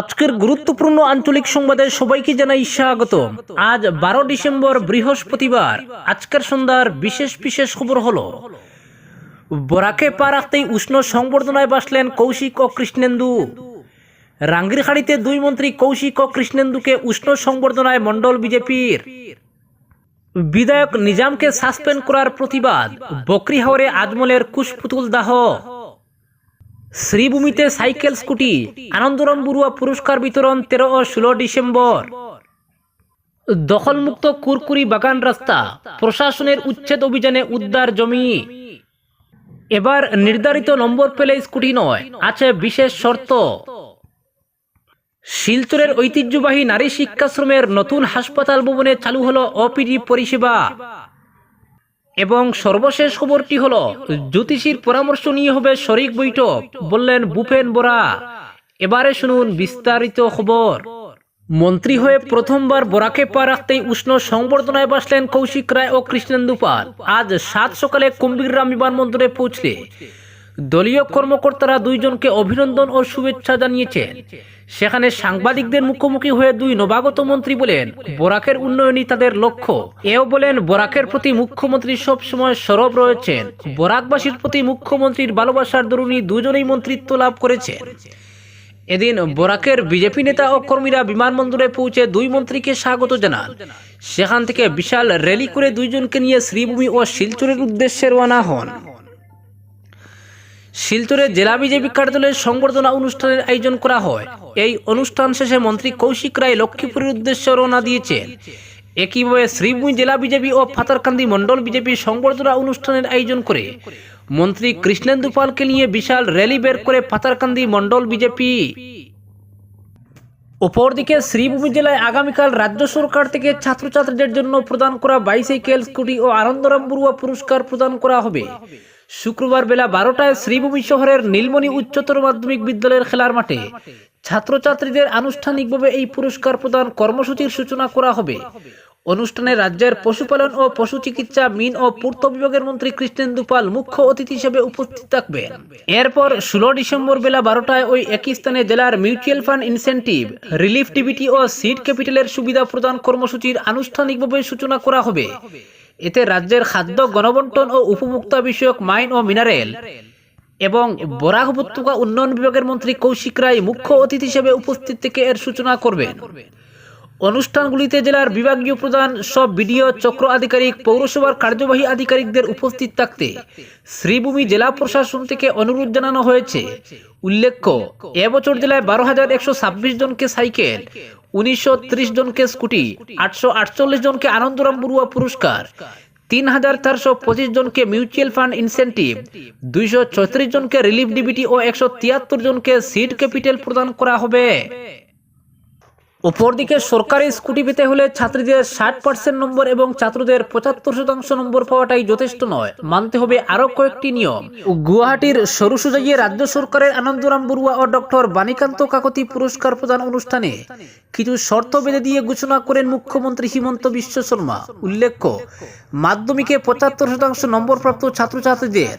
আজকের গুরুত্বপূর্ণ আঞ্চলিক সংবাদে সবাইকে জানাই স্বাগত আজ বারো ডিসেম্বর বৃহস্পতিবার। আজকের সন্ধ্যার বিশেষ বিশেষ খবর হলো, বরাকে পা রাখতেই উষ্ণ সংবর্ধনায় বাসলেন কৌশিক ও কৃষ্ণেন্দু। রাঙ্গিরখাড়িতে দুই মন্ত্রী কৌশিক ও কৃষ্ণেন্দুকে উষ্ণ সংবর্ধনায় মণ্ডল বিজেপির। বিধায়ক নিজামকে সাসপেন্ড করার প্রতিবাদ, বকরিহাওরে আজমলের কুশপুতুল দাহ। শ্রীভূমিতে সাইকেল, স্কুটি, আনন্দরাম বড়ুয়া পুরস্কার বিতরণ তেরো ও ষোলো ডিসেম্বর দখলমুক্ত কুরকুরি বাগান রাস্তা প্রশাসনের উচ্ছেদ অভিযানে উদ্ধার জমি। এবার নির্ধারিত নম্বর পেলে স্কুটি নয়, আছে বিশেষ শর্ত শিলচরের ঐতিহ্যবাহী নারী শিক্ষাশ্রমের নতুন হাসপাতাল ভবনে চালু হলো অপিডি পরিষেবা। এবং সর্বশেষ খবরটি হলো, জ্যোতিষীর পরামর্শ নিয়ে হবে শরিক বৈঠক, বললেন ভূপেন বোরা। এবারে শুনুন বিস্তারিত খবর। মন্ত্রী হয়ে প্রথমবার বোরাকে পা রাখতেই উষ্ণ সংবর্ধনায় বাসলেন কৌশিক রায় ও কৃষ্ণেন্দু পাল। আজ সাত সকালে কুম্ভীররাম বিমানবন্দরে পৌঁছলে। দলীয় কর্মকর্তারা দুইজনকে অভিনন্দন ও শুভেচ্ছা জানিয়েছেন। সেখানে সাংবাদিকদের মুখোমুখি হয়ে দুই নবাগত মন্ত্রী বলেন, বরাকের উন্নয়নই তাদের লক্ষ্য। এও বলেন, বরাকের প্রতি মুখ্যমন্ত্রী সব সময় সরব রয়েছেন। বরাকবাসীর প্রতি মুখ্যমন্ত্রীর ভালোবাসার দরুনই দুজনেই মন্ত্রিত্ব লাভ করেছেন। এদিন বরাকের বিজেপি নেতা ও কর্মীরা বিমানবন্দরে পৌঁছে দুই মন্ত্রীকে স্বাগত জানান। সেখান থেকে বিশাল র্যালি করে দুইজনকে নিয়ে শ্রীভূমি ও শিলচরের উদ্দেশ্যে রওনা হন। শিলচরে জেলা বিজেপি কার্যালয়ের সংবর্ধনা অনুষ্ঠানের আয়োজন করা হয়। এই অনুষ্ঠান শেষে মন্ত্রী কৌশিক রায় লক্ষ্মীপুরের উদ্দেশ্যে রওনা দিয়েছেন। একইভাবে শ্রীভূমি জেলা বিজেপি ও ফাতারকান্দি মণ্ডল বিজেপি সংবর্ধনা অনুষ্ঠানের আয়োজন করে মন্ত্রী কৃষ্ণেন্দু পালকে নিয়ে বিশাল র্যালি বের করে ফাতারকান্দি মণ্ডল বিজেপি। অপরদিকে শ্রীভূমি জেলায় আগামীকাল রাজ্য সরকার থেকে ছাত্রছাত্রীদের জন্য প্রদান করা বাইসাইকেল, স্কুটি ও আনন্দরাম বড়ুয়া পুরস্কার প্রদান করা হবে। শুক্রবার বেলা বারোটায় শ্রীভূমি শহরের নীলমণি উচ্চতর মাধ্যমিক বিদ্যালয়ের খেলার মাঠে ছাত্রছাত্রীদের আনুষ্ঠানিকভাবে এই পুরস্কার প্রদান কর্মসূচির সূচনা করা হবে। অনুষ্ঠানে রাজ্যের পশুপালন ও পশু চিকিৎসা, মিন ও পূর্ত বিভাগের মন্ত্রী কৃষ্ণেন্দু পাল মুখ্য অতিথি হিসেবে উপস্থিত থাকবেন। এরপর ষোলো ডিসেম্বর বেলা বারোটায় ওই একই স্থানে জেলার mutual fund incentive, relief DBT ও সিড ক্যাপিটালের সুবিধা প্রদান কর্মসূচির আনুষ্ঠানিকভাবে সূচনা করা হবে। এতে রাজ্যের খাদ্য, গণবন্টন ও উপভোক্তা বিষয়ক মাইন ও মিনারেল এবং বরাক উপত্যকা উন্নয়ন বিভাগের মন্ত্রী কৌশিক রায় মুখ্য অতিথি হিসেবে উপস্থিত থেকে এর সূচনা করবেন। অনুষ্ঠানগুলিতে জেলার বিভাগীয় প্রধান সব বিডিও, চক্র আধিকারিক, পৌরসভার কার্যবাহী আধিকারিকদের উপস্থিত থাকতে শ্রীভূমি জেলা প্রশাসন থেকে অনুরোধ জানানো হয়েছে। উল্লেখ্য, এবছর জেলায় বারো হাজার একশো ছাব্বিশ জনকে সাইকেল উনিশশো ত্রিশ জনকে স্কুটি, আটশো আটচল্লিশ জনকে আনন্দরাম বড়ুয়া পুরস্কার, তিন হাজার চারশো পঁচিশ জনকে মিউচুয়াল ফান্ড ইনসেন্টিভ, দুইশো ছত্রিশ জনকে রিলিফ ডিবিটি ও একশো তিয়াত্তর জনকে সিড ক্যাপিটাল প্রদান করা হবে। অপরদিকে সরকারি স্কুটি পেতে হলে ছাত্রীদের ষাট পার্সেন্ট নম্বর এবং ছাত্রদের পঁচাত্তর শতাংশ নম্বর পাওয়াটাই যথেষ্ট নয়। মানতে হবে আরও কয়েকটি নিয়ম। গুয়াহাটির সরু সুজাইয়ে রাজ্য সরকারের আনন্দরাম বড়ুয়া ও ডক্টর বাণীকান্ত কাকতি পুরস্কার প্রদান অনুষ্ঠানে কিছু শর্ত বেঁধে দিয়ে ঘোষণা করেন মুখ্যমন্ত্রী হিমন্ত বিশ্ব শর্মা। উল্লেখ্য, মাধ্যমিকে পঁচাত্তর শতাংশ নম্বর প্রাপ্ত ছাত্রছাত্রীদের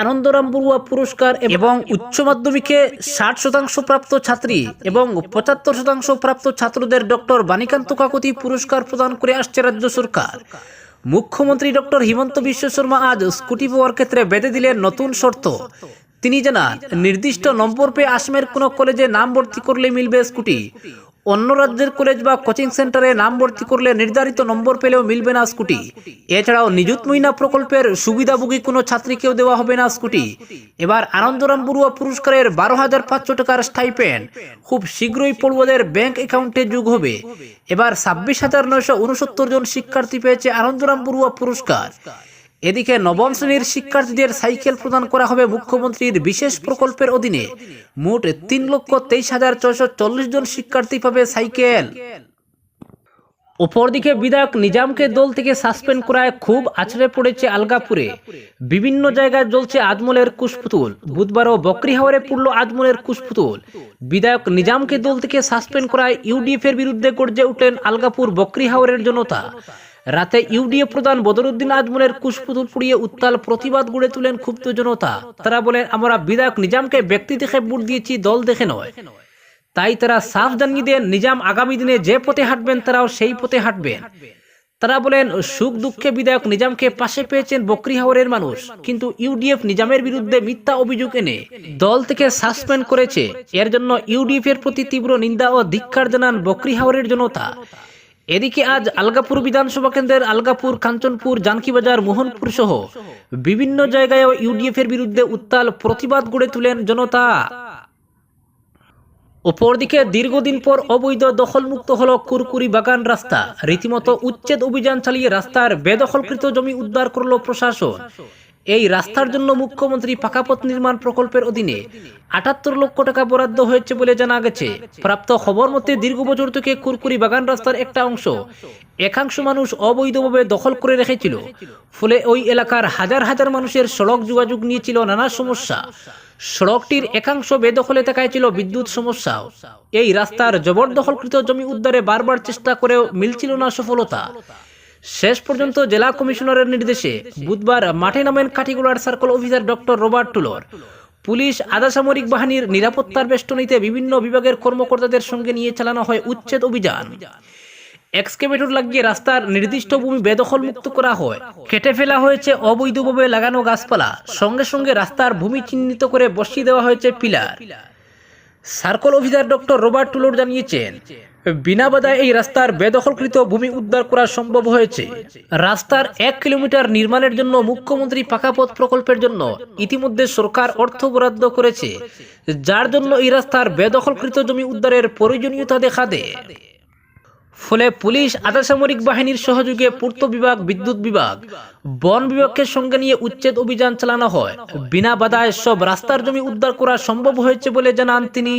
আনন্দরাম বড়ুয়া পুরস্কার এবং উচ্চ মাধ্যমিকে ষাট শতাংশ প্রাপ্ত ছাত্রী এবং পঁচাত্তর শতাংশ প্রাপ্ত ছাত্রদের ডক্টর বাণীকান্ত কাকতি পুরস্কার প্রদান করে আসছে রাজ্য সরকার। মুখ্যমন্ত্রী ডক্টর হিমন্ত বিশ্ব শর্মা আজ স্কুটি পাওয়ার ক্ষেত্রে বেঁধে দিলেন নতুন শর্ত। তিনি জানান, নির্দিষ্ট নম্বর পেয়ে আসামের কোনো কলেজে নাম ভর্তি করলে মিলবে স্কুটি। অন্য রাজ্যের কলেজ বা কোচিং সেন্টারে নাম ভর্তি করলে নির্ধারিত নম্বর পেলেও মিলবে না স্কুটি। এছাড়াও নিযুত মহিনা প্রকল্পের সুবিধাভোগী কোনো ছাত্রীকেও দেওয়া হবে না স্কুটি। এবার আনন্দরাম বড়ুয়া পুরস্কারের বারো হাজার পাঁচশো টাকার স্টাইপেন্ড খুব শীঘ্রই পড়ুয়াদের ব্যাংক অ্যাকাউন্টে যোগ হবে। এবার ছাব্বিশ হাজার নয়শো উনসত্তর জন শিক্ষার্থী পেয়েছে আনন্দরাম বড়ুয়া পুরস্কার। এদিকে নবম শ্রেণির শিক্ষার্থীদের সাইকেল প্রদান করা হবে মুখ্যমন্ত্রীর বিশেষ প্রকল্পের অধীনে। মোট তিন লক্ষ তেইশ হাজার ছয়শো চল্লিশ জন শিক্ষার্থী পাবে সাইকেল। অপরদিকে বিধায়ক নিজামকে দল থেকে সাসপেন্ড করায় খুব আছড়ে পড়েছে আলগাপুরে। বিভিন্ন জায়গায় জ্বলছে আজমলের কুশপুতুল। বুধবারও বকরিহাওয়ারে পড়ল আজমলের কুশপুতুল। বিধায়ক নিজামকে দল থেকে সাসপেন্ড করায় ইউডিএফ এর বিরুদ্ধে গর্জে উঠলেন আলগাপুর বকরিহাওয়ারের জনতা। রাতে ইউডিএ প্রধান বদরুদ্দিন আজমলের কুশপুতুল পুড়িয়ে উত্তাল প্রতিবাদ গড়ে তুলেন ক্ষুব্ধ জনতা। তারা বলেন, আমরা বিধায়ক নিজামকে ব্যক্তি দেখে ভোট দিয়েছি, দল দেখে নয়। তাই তারা সাফ জানিয়ে দেন, নিজাম আগামী দিনে যে পথে হাঁটবেন, তারাও সেই পথে হাঁটবেন। তারা বলেন, সুখ দুঃখে বিধায়ক নিজামকে পাশে পেয়েছেন বকরিহাওয়ারের মানুষ। কিন্তু ইউডিএফ নিজামের বিরুদ্ধে মিথ্যা অভিযোগ এনে দল থেকে সাসপেন্ড করেছে। এর জন্য ইউডিএফ এর প্রতি তীব্র নিন্দা ও ধিক্কার জানান বকরিহাওয়ারের জনতা। এদিকে আজ আলগাপুর বিধানসভা কেন্দ্রের আলগাপুর কাঞ্চনপুর জানকিবাজার মোহনপুর সহ বিভিন্ন জায়গায় ইউডিএফ এর বিরুদ্ধে উত্তাল প্রতিবাদ গড়ে তুলেন জনতা। অপরদিকে দীর্ঘদিন পর অবৈধ দখলমুক্ত হল কুরকুরি বাগান রাস্তা। রীতিমতো উচ্ছেদ অভিযান চালিয়ে রাস্তার বেদখলকৃত জমি উদ্ধার করল প্রশাসন। এই রাস্তার জন্য মুখ্যমন্ত্রী পাকাপথ নির্মাণ প্রকল্পের অধীনে আটাত্তর লক্ষ টাকা বরাদ্দ হয়েছে বলে জানা গেছে। প্রাপ্ত খবর মতে, দীর্ঘ বছর থেকে কুরকুরি বাগান রাস্তার একটা অংশ একাংশ মানুষ অবৈধভাবে দখল করে রেখেছিল। ফলে ওই এলাকার হাজার হাজার মানুষের সড়ক যোগাযোগ নিয়েছিল নানা সমস্যা। সড়কটির একাংশ বেদখলে থাকায় ছিল বিদ্যুৎ সমস্যাও। এই রাস্তার জবরদখলকৃত জমি উদ্ধারে বারবার চেষ্টা করেও মিলছিল না সফলতা। শেষ পর্যন্ত জেলা কমিশনারের নির্দেশে বুধবার মাঠে নামেন কাঠিগোড়ার circle officer doctor Robert টুলর। Police আধা সামরিক বাহিনীর নিরাপত্তার বেষ্টনীতে বিভিন্ন বিভাগের কর্মকর্তাদের সঙ্গে নিয়ে চালানো হয় উচ্ছেদ অভিযান। এক্সকেভেটর লাগিয়ে রাস্তার নির্দিষ্ট ভূমি বেদখল মুক্ত করা হয়। কেটে ফেলা হয়েছে অবৈধভাবে লাগানো গাছপালা। সঙ্গে সঙ্গে রাস্তার ভূমি চিহ্নিত করে বসিয়ে দেওয়া হয়েছে pillar. Circle officer doctor Robert টুলোর জানিয়েছেন বিনা বাধায় এই রাস্তার বেদখলকৃত ভূমি উদ্ধার করা সম্ভব হয়েছে। রাস্তার এক কিলোমিটার নির্মাণের জন্য মুখ্যমন্ত্রী পাকাপথ প্রকল্পের জন্য ইতিমধ্যে সরকার অর্থ বরাদ্দ করেছে, যার জন্য এই রাস্তার বেদখলকৃত জমি উদ্ধারের প্রয়োজনীয়তা দেখা দেয়। ফলে পুলিশ আধা সামরিক বাহিনীর সহযোগে পূর্ত বিভাগ, বিদ্যুৎ বিভাগ, বন বিভাগকে সঙ্গে নিয়ে উচ্ছেদ অভিযান চালানো হয়। বিনা বাধায় সব রাস্তার জমি উদ্ধার করা সম্ভব হয়েছে বলে জানান তিনি।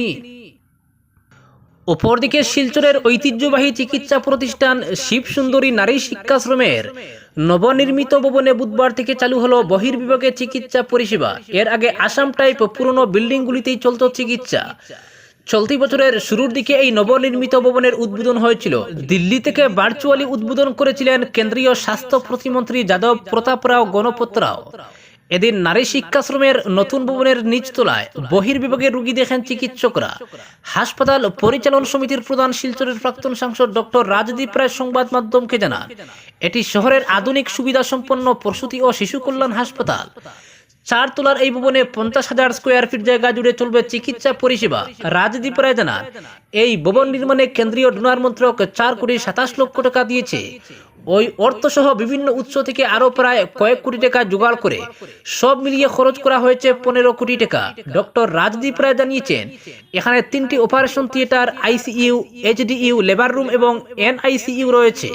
অপরদিকে শিলচরের ঐতিহ্যবাহী চিকিৎসা প্রতিষ্ঠান শিবসুন্দরী নারী শিক্ষাশ্রমের নবনির্মিত ভবনে বুধবার থেকে চালু হলো বহির্বিভাগের চিকিৎসা পরিষেবা। এর আগে আসাম টাইপ পুরনো বিল্ডিংগুলিতেই চলত চিকিৎসা। চলতি বছরের শুরুর দিকে এই নবনির্মিত ভবনের উদ্বোধন হয়েছিল। দিল্লি থেকে ভার্চুয়ালি উদ্বোধন করেছিলেন কেন্দ্রীয় স্বাস্থ্য প্রতিমন্ত্রী যাদব প্রতাপ রাও, গণপত রাও। এদিন নারী শিক্ষাশ্রমের নতুন ভবনের নিচতলায় বহির্বিভাগের রুগী দেখেন চিকিৎসকরা। হাসপাতাল পরিচালন সমিতির প্রধান শিলচরের প্রাক্তন সাংসদ ডক্টর রাজদীপ রায় সংবাদ মাধ্যমকে জানান, এটি শহরের আধুনিক সুবিধা সম্পন্ন প্রসূতি ও শিশু কল্যাণ হাসপাতাল। চার তলার এই ভবনে পঞ্চাশ হাজার স্কোয়ার ফিট জায়গা জুড়ে চলবে চিকিৎসা পরিষেবা। রাজদীপ রায় জানান, এই ভবন নির্মাণে কেন্দ্রীয় ডোনার মন্ত্রক চার কোটি সাতাশ লক্ষ টাকা দিয়েছে। ওই অর্থসহ বিভিন্ন উৎস থেকে আরও প্রায় কয়েক কোটি টাকা জোগাড় করে সব মিলিয়ে খরচ করা হয়েছে পনেরো কোটি টাকা। ডক্টর রাজদীপ রায় জানিয়েছেন, এখানে তিনটি operation theatre ICU HDU labour room এবং এনআইসিইউ রয়েছে।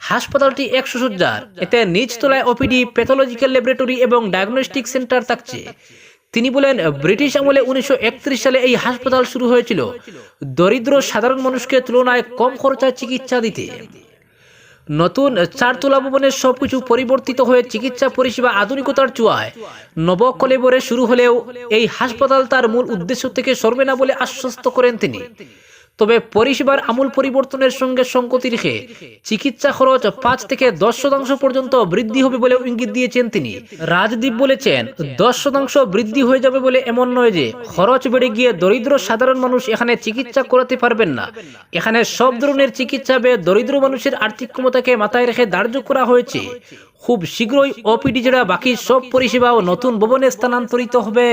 হাসপাতালটি একশো সজ্জার। এতে নিচতলায় ওপিডি প্যাথোলজিক্যাল ল্যাবরেটরি এবং ডায়াগনস্টিক সেন্টার থাকছে। তিনি বলেন, ব্রিটিশ আমলে উনিশশো একত্রিশ সালে এই হাসপাতাল শুরু হয়েছিল। দরিদ্র সাধারণ মানুষকে তুলনায় কম খরচায় চিকিৎসা দিতে। নতুন চারতলা ভবনের সবকিছু পরিবর্তিত হয়ে চিকিৎসা পরিষেবা আধুনিকতার চুয়ায় নবকলেবরে শুরু হলেও এই হাসপাতাল তার মূল উদ্দেশ্য থেকে সরবে না বলে আশ্বস্ত করেন তিনি। তবে পরিষেবার আমূল পরিবর্তনের সঙ্গে সংগতি রেখে চিকিৎসা খরচ পাঁচ থেকে দশ শতাংশ পর্যন্ত বৃদ্ধি হবে বলেও ইঙ্গিত দিয়েছেন তিনি। রাজদীপ বলেছেন, দশ শতাংশ বৃদ্ধি হয়ে যাবে বলে এমন নয় যে খরচ বেড়ে গিয়ে দরিদ্র সাধারণ মানুষ এখানে চিকিৎসা করাতে পারবেন না। এখানে সব ধরনের চিকিৎসা ব্যয় দরিদ্র মানুষের আর্থিক ক্ষমতাকে মাথায় রেখে ধার্য করা হয়েছে। খুব শীঘ্রই ওপিডি ছাড়া বাকি সব পরিষেবাও নতুন ভবনে স্থানান্তরিত হবে।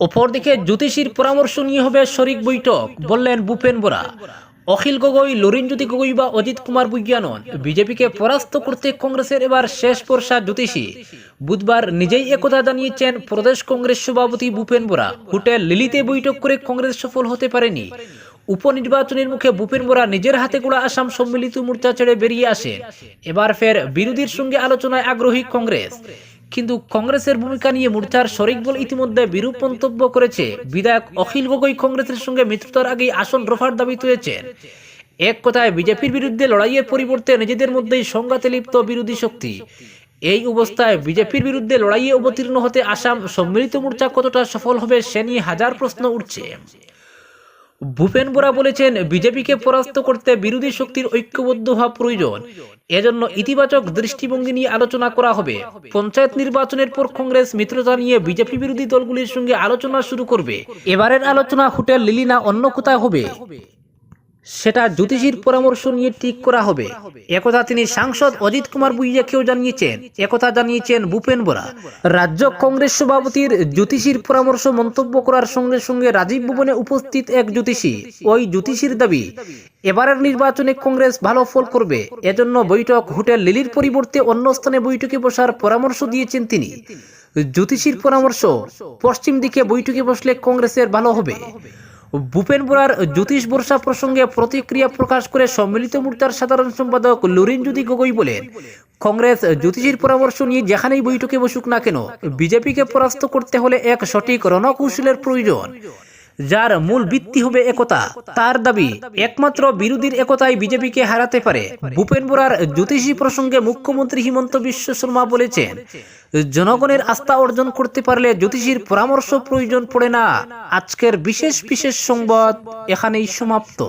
অপরদিকে জ্যোতিষীর পরামর্শ নিয়ে হবে শরিক বৈঠক, বললেন ভূপেন বোরা। অখিল গগৈ, লরিনজ্যোতি গগৈ বা অজিত কুমার বৈজ্ঞানন। বিজেপিকে পরাস্ত করতে কংগ্রেসের এবার শেষ পরশা জ্যোতিষী। বুধবার নিজেই একথা জানিয়েছেন প্রদেশ কংগ্রেস সভাপতি ভূপেন বোরা। হোটেল লিলিতে বৈঠক করে কংগ্রেস সফল হতে পারেনি। উপনির্বাচনের মুখে ভূপেন বোরা নিজের হাতে গোড়া আসাম সম্মিলিত মোর্চা ছেড়ে বেরিয়ে আসেন। এবার ফের বিরোধীর সঙ্গে আলোচনায় আগ্রহী কংগ্রেস। কিন্তু কংগ্রেসের ভূমিকা নিয়ে মোর্চার শরিক দল ইতিমধ্যে বিরূপ মন্তব্য করেছে। বিধায়ক অখিল গগৈ কংগ্রেসের সঙ্গে মিত্রতার আগেই আসন রফার দাবি তুলেছেন এক কথায়, বিজেপির বিরুদ্ধে লড়াইয়ের পরিবর্তে নিজেদের মধ্যেই সংঘাতে লিপ্ত বিরোধী শক্তি। এই অবস্থায় বিজেপির বিরুদ্ধে লড়াইয়ে অবতীর্ণ হতে আসাম সম্মিলিত মোর্চা কতটা সফল হবে সে নিয়ে হাজার প্রশ্ন উঠছে। ভূপেন বোরা বলেছেন, বিজেপিকে পরাস্ত করতে বিরোধী শক্তির ঐক্যবদ্ধ হওয়া প্রয়োজন। এজন্য ইতিবাচক দৃষ্টিভঙ্গি নিয়ে আলোচনা করা হবে। পঞ্চায়েত নির্বাচনের পর কংগ্রেস মিত্রতা নিয়ে বিজেপি বিরোধী দলগুলির সঙ্গে আলোচনা শুরু করবে। এবারের আলোচনা হোটেল লিলিনা অন্য কোথায় হবে? সেটা জ্যোতিষীর পরামর্শ নিয়ে ঠিক করা হবে। একথা তিনি সাংসদ অজিত কুমার বুইয়াকেও জানিয়েছেন। একথা জানিয়েছেন ভূপেন বোরা। রাজ্য কংগ্রেস সভাপতির জ্যোতিষীর পরামর্শ মন্তব্য করার সঙ্গে সঙ্গে রাজীব ভবনে উপস্থিত এক জ্যোতিষী। ওই জ্যোতিষীর দাবি, এবারের নির্বাচনে কংগ্রেস ভালো ফল করবে। এজন্য বৈঠক হোটেল লিলির পরিবর্তে অন্য স্থানে বৈঠকে বসার পরামর্শ দিয়েছেন তিনি। জ্যোতিষীর পরামর্শ, পশ্চিম দিকে বৈঠকে বসলে কংগ্রেসের ভালো হবে। ভূপেন বোরার জ্যোতিষ বর্ষা প্রসঙ্গে প্রতিক্রিয়া প্রকাশ করে সম্মিলিত মোর্চার সাধারণ সম্পাদক লুরিন জ্যোতি গগৈ বলেন, কংগ্রেস জ্যোতিষীর পরামর্শ নিয়ে যেখানেই বৈঠকে বসুক না কেন, বিজেপিকে পরাস্ত করতে হলে এক সঠিক রণকৌশলের প্রয়োজন। যার মূল ভিত্তি হবে একতা। তার দাবি, একমাত্র বিরোধীর একতাই বিজেপিকে হারাতে পারে। ভূপেন বোরার জ্যোতিষী প্রসঙ্গে মুখ্যমন্ত্রী হিমন্ত বিশ্ব শর্মা বলেছেন, জনগণের আস্থা অর্জন করতে পারলে জ্যোতিষীর পরামর্শ প্রয়োজন পড়ে না। আজকের বিশেষ বিশেষ সংবাদ এখানেই সমাপ্ত।